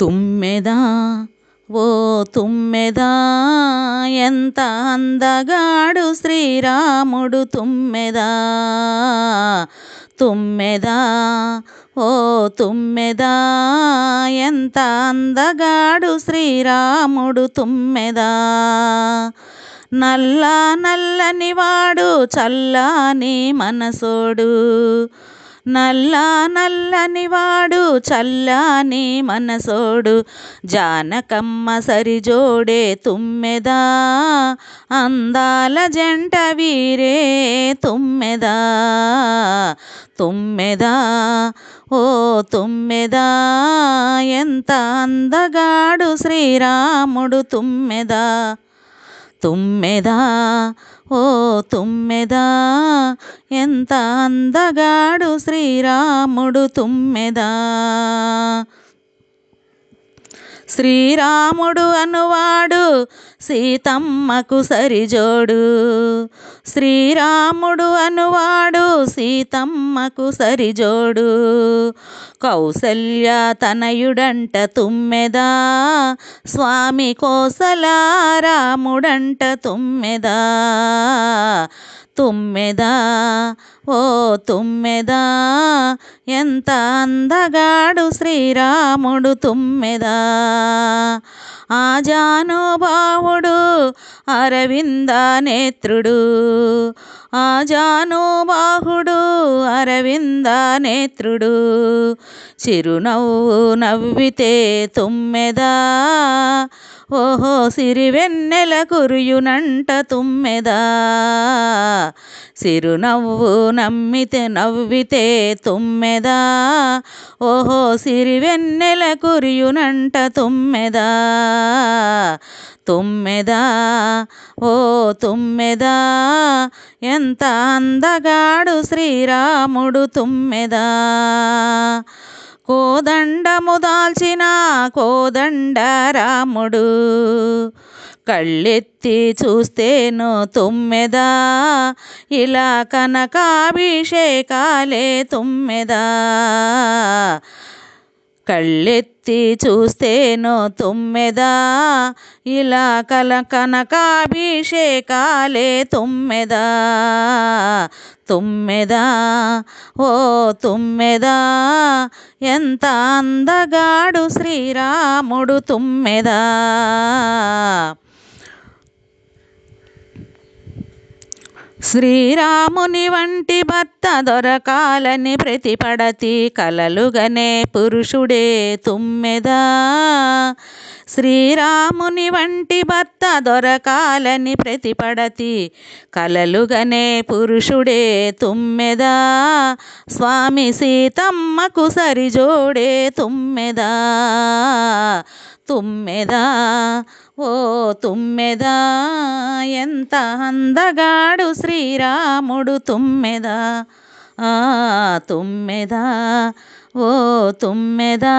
తుమ్మెదా ఓ తుమ్మెదా ఎంత అందగాడు శ్రీరాముడు తుమ్మెదా. తుమ్మెదా ఓ తుమ్మెదా ఎంత అందగాడు శ్రీరాముడు తుమ్మెదా. నల్ల నల్లని వాడు చల్లని మనసోడు. నల్ల నల్లని వాడు చల్లని మనసోడు. జానకమ్మ సరిజోడే తుమ్మెదా అందాల జంట వీరే తుమ్మెదా. తుమ్మెదా ఓ తుమ్మెదా ఎంత అందగాడు శ్రీరాముడు తుమ్మెదా. తుమ్మెదా ఓ తుమ్మెదా ఎంత అందగాడు శ్రీరాముడు తుమ్మెదా. శ్రీరాముడు అనువాడు సీతమ్మకు సరిజోడు. శ్రీరాముడు అనువాడు సీతమ్మకు సరిజోడు. కౌసల్య తనయుడంట తుమ్మెదా స్వామి కోసలారాముడంట తుమ్మెదా. తుమ్మెదా ఓ తుమ్మెదా ఎంత అందగాడు శ్రీరాముడు తుమ్మెదా. ఆజానుభావుడు అరవింద నేత్రుడు. ఆజానుబాహుడు అరవింద నేత్రుడు. చిరునవ్వు నవ్వితే తుమ్మెదా ఓహో సిరివెన్నెల కురియునంట తుమ్మెదా. సిరునవ్వు నమ్మితే నవ్వితే తుమ్మెదా? ఓహో సిరివెన్నెల కురియునంట తుమ్మెదా? తుమ్మెదా? ఓ తుమ్మెదా? ఎంత అందగాడు శ్రీరాముడు తుమ్మెదా? కోదండము దాల్చిన కోదండ రాముడు కళ్ళెత్తి చూస్తేను తుమ్మెదా? ఇలా కనకాభిషేకాలే తుమ్మెదా? కళ్ళెత్తి చూస్తేను తుమ్మెదా? ఇలా కల కనకాభిషేకాలే తుమ్మెదా? తుమ్మెదా? ఓ తుమ్మెదా? ఎంత అందగాడు శ్రీరాముడు తుమ్మెదా? శ్రీరాముని వంటి భర్త దొరకాలని ప్రతిపడతి కలలుగనే పురుషుడే తుమ్మెదా. శ్రీరాముని వంటి భర్త దొరకాలని ప్రతిపడతి కలలుగనే పురుషుడే తుమ్మెదా. స్వామి సీతమ్మకు సరిజోడే తుమ్మెదా. తుమ్మెదా? ఓ తుమ్మెదా? ఎంత అందగాడు శ్రీరాముడు తుమ్మెదా? ఆ తుమ్మెదా? ఓ తుమ్మెదా?